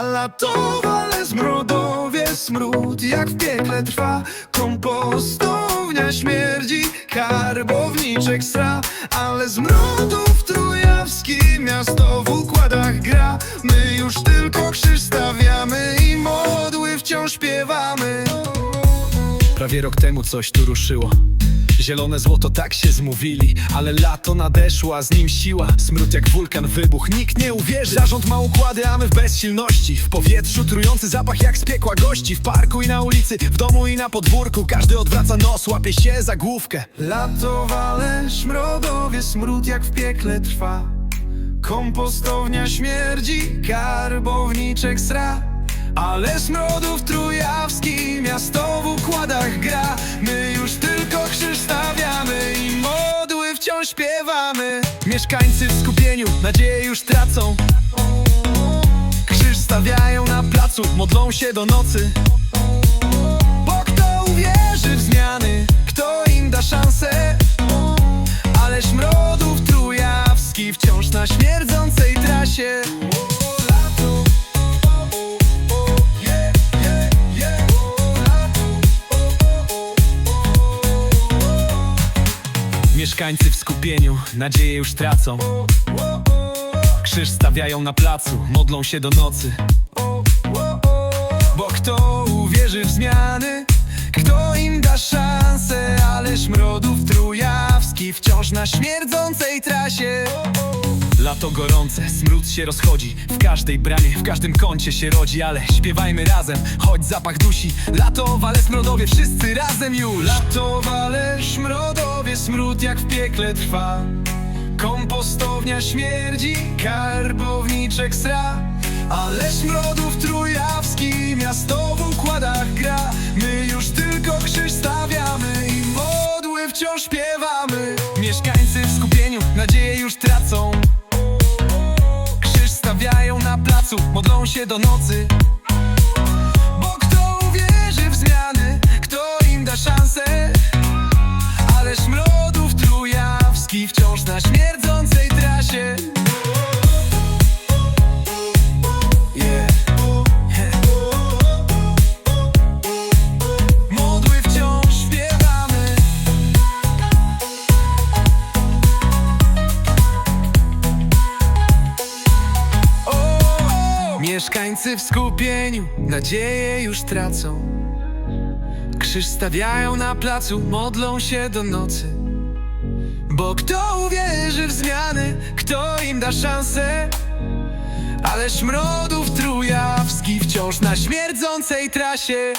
A latowale zmrodowie smród jak w piekle trwa. Kompostownia śmierdzi, karbowniczek sra Ale zmrodów trójawski miasto w układach gra. My już tylko krzyż stawiamy i modły wciąż śpiewamy. Prawie rok temu coś tu ruszyło Zielone złoto tak się zmówili Ale lato nadeszło, a z nim siła. Smród jak wulkan wybuch, nikt nie uwierzy. Zarząd ma układy, a my w bezsilności. W powietrzu trujący zapach jak z piekła gości. W parku i na ulicy, w domu i na podwórku. Każdy odwraca nos, łapie się za główkę. Lato wale, szmrodowie, smród jak w piekle trwa. Kompostownia śmierdzi, karbowniczek sra. Ale smrodów trójawski miasto w układach gra Mieszkańcy w skupieniu nadzieję już tracą. Krzyż stawiają na placu, modlą się do nocy. Bo kto uwierzy w zmiany, kto im da szansę? Ale smrodów trójawski wciąż na śmierdzącej trasie Mieszkańcy w skupieniu nadzieję już tracą. Krzyż stawiają na placu, modlą się do nocy. Bo kto uwierzy w zmiany, kto im da szansę? Ale szmrodów trójawski wciąż na śmierdzącej trasie. Lato gorące, smród się rozchodzi. W każdej bramie, w każdym kącie się rodzi. Ale śpiewajmy razem, choć zapach dusi. Lato, wale, smrodowie, wszyscy razem już. Lato, smród jak w piekle trwa. Kompostownia śmierdzi, karbowniczek sra. Ale smrodów trójawski miasto w układach gra. My już tylko krzyż stawiamy i modły wciąż śpiewamy. Mieszkańcy w skupieniu nadzieję już tracą. Krzyż stawiają na placu, modlą się do nocy Mieszkańcy w skupieniu nadzieję już tracą. Krzyż stawiają na placu, modlą się do nocy. Bo kto uwierzy w zmiany, kto im da szansę? Ale szmrodów trójawski wciąż na śmierdzącej trasie